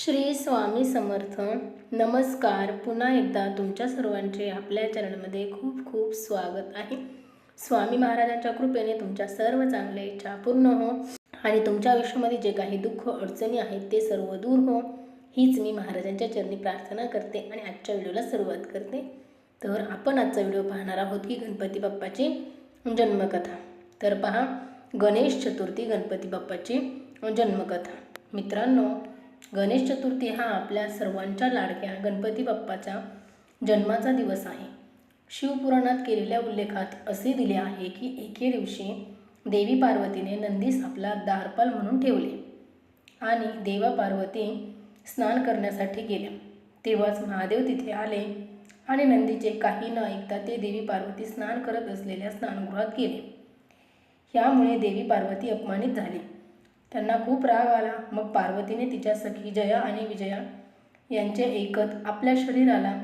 श्री स्वामी समर्थ. नमस्कार. पुन्हा एकदा तुमच्या सर्वांचे आपल्या चॅनलमध्ये खूप खूप स्वागत आहे. स्वामी महाराजांच्या कृपेने तुमच्या सर्व चांगल्या इच्छा पूर्ण हो आणि तुमच्या आयुष्यामध्ये जे काही दुःख अडचणी आहेत ते सर्व दूर हो. हीच मी महाराजांच्या चरणी प्रार्थना करते आणि आजच्या व्हिडिओला सुरुवात करते. तर आपण आजचा व्हिडिओ पाहणार आहोत की गणपती बाप्पाची जन्मकथा. तर पहा गणेश चतुर्थी गणपती बाप्पाची जन्मकथा. मित्रांनो गणेश चतुर्थी हा आपल्या सर्वांच्या लाडक्या गणपती बाप्पाचा जन्माचा दिवस आहे. शिवपुराणात केलेल्या उल्लेखात असे दिले आहे की एके दिवशी देवी पार्वतीने नंदीस आपला दारपाल म्हणून ठेवले आणि देवा पार्वती स्नान करण्यासाठी गेल्या. तेव्हाच महादेव तिथे आले आणि नंदीचे काही न ऐकता ते देवी पार्वती स्नान करत असलेल्या स्नानगृहात गेले. यामुळे देवी पार्वती अपमानित झाली. त्यांना खूप राग आला. मग पार्वतीने तिच्या सखी जया आणि विजया यांचे ऐकत आपल्या शरीराला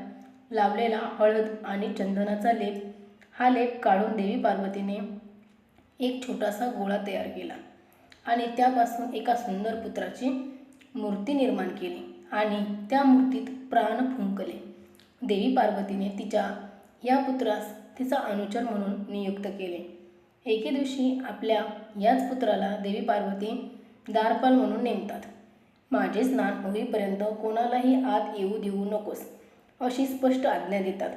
लावलेला हळद आणि चंदनाचा लेप हा लेप काढून देवी पार्वतीने एक छोटासा गोळा तयार केला आणि त्यापासून एका सुंदर पुत्राची मूर्ती निर्माण केली आणि त्या मूर्तीत प्राण फुंकले. देवी पार्वतीने तिच्या या पुत्रास तिचा अनुचर म्हणून नियुक्त केले. एके दिवशी आपल्या याच पुत्राला देवी पार्वती दारपाल म्हणून नेमतात. माझे स्नान होईपर्यंत कोणालाही आत येऊ देऊ नकोस अशी स्पष्ट आज्ञा देतात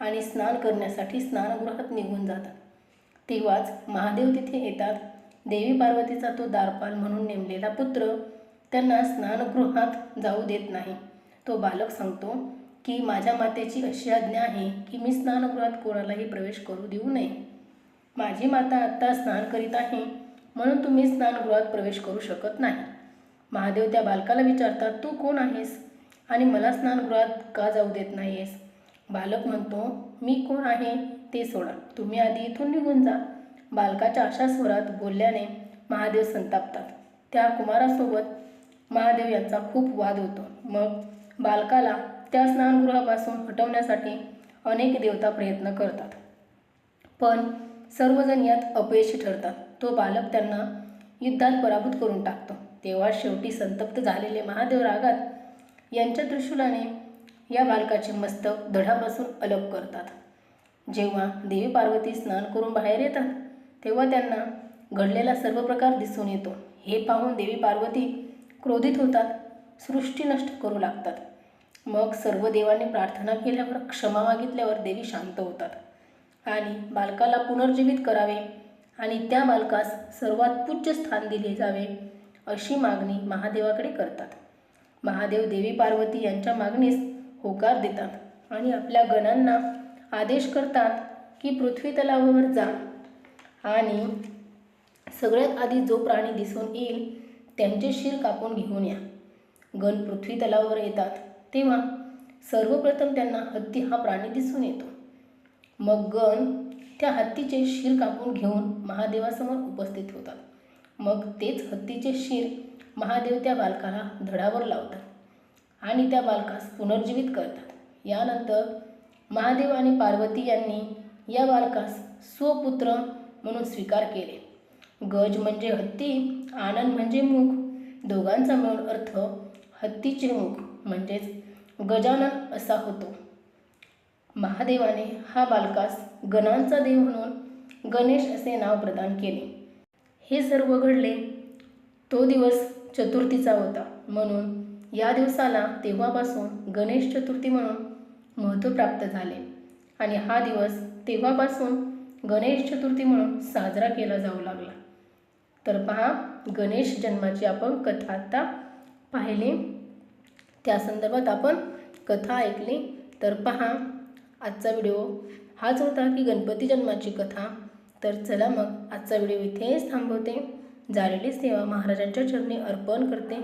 आणि स्नान करण्यासाठी स्नानगृहात निघून जातात. तेव्हाच महादेव तिथे येतात. देवी पार्वतीचा तो दारपाल म्हणून नेमलेला पुत्र त्यांना स्नानगृहात जाऊ देत नाही. तो बालक सांगतो की माझ्या मातेची अशी आज्ञा आहे की मी स्नानगृहात कोणालाही प्रवेश करू देऊ नये. माझी माता आत्ता स्नान करीत आहे. म्हणून तुम्ही स्नानगृहात प्रवेश करू शकत नाही. महादेव त्या बालकाला विचारतात तू कोण आहेस? आणि मला स्नानगृहात का जाऊ देत नाहीस बालक म्हणतो मी कोण आहे ते सोडा. तुम्ही आधी इथून निघून जा. बालकाच्या अशा स्वरात बोलल्याने महादेव संतापतात. त्या कुमारासोबत महादेव यांचा खूप वाद होतो. मग बालकाला त्या स्नानगृहापासून हटवण्यासाठी अनेक देवता प्रयत्न करतात. पण सर्वजण यात अपयशी ठरतात. तो बालक त्यांना युद्धात पराभूत करून टाकतो. तेव्हा शेवटी संतप्त झालेले महादेव रागात यांच्या त्रिशूलाने या बालकाचे मस्तक धडापासून अलग करतात. जेव्हा देवी पार्वती स्नान करून बाहेर येतात तेव्हा त्यांना घडलेला सर्व प्रकार दिसून येतो. हे पाहून देवी पार्वती क्रोधित होतात सृष्टी नष्ट करू लागतात. मग सर्व देवांनी प्रार्थना केल्यावर क्षमा मागितल्यावर देवी शांत होतात आणि बालकाला पुनर्जीवित करावे आणि त्या बालकास सर्वात पूज्य स्थान दिले जावे अशी मागणी महादेवाकडे करतात. महादेव देवी पार्वती यांच्या मागणीस होकार देतात आणि आपल्या गणांना आदेश करतात की पृथ्वी तलावावर जा आणि सगळ्यात आधी जो प्राणी दिसून येईल त्यांचे शिर कापून घेऊन या. गण पृथ्वी तलावावर येतात तेव्हा सर्वप्रथम त्यांना हत्ती हा प्राणी दिसून येतो. मग गण त्या हत्तीचे शिर कापून घेऊन महादेवासमोर उपस्थित होतात. मग तेच हत्तीचे शिर महादेव त्या बालकाला धडावर लावतात आणि त्या बालकास पुनर्जीवित करतात. यानंतर महादेव आणि पार्वती यांनी या बालकास स्वपुत्र म्हणून स्वीकार केले. गज म्हणजे हत्ती आनंद म्हणजे मुख दोघांचा मिळून अर्थ हत्तीचे मुख म्हणजेच गजानन असा होतो. महादेवाने हा बालकास गणांचा देव म्हणून गणेश असे नाव प्रदान केले. हे सर्व घडले तो दिवस चतुर्थीचा होता. म्हणून या दिवसाला तेव्हापासून गणेश चतुर्थी म्हणून महत्त्व प्राप्त झाले. आणि हा दिवस तेव्हापासून गणेश चतुर्थी म्हणून साजरा केला जाऊ लागला. तर पहा गणेश जन्माची आपण कथा आता पाहिली. त्या संदर्भात आपण कथा ऐकली. तर पहा आजचा व्हिडिओ हाच होता की गणपती जन्माची कथा. तर चला मग आजचा व्हिडिओ इथेच थांबवते. झालेली सेवा महाराजांच्या चरणी अर्पण करते.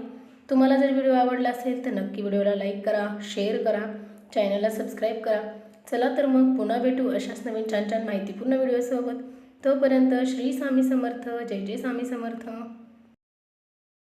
तुम्हाला जर व्हिडिओ आवडला असेल तर नक्की व्हिडिओला लाईक करा शेअर करा चॅनलला सबस्क्राईब करा. चला तर मग पुन्हा भेटू अशाच नवीन छान छान माहितीपूर्ण व्हिडिओसोबत. तोपर्यंत श्री स्वामी समर्थ जय जय स्वामी समर्थ.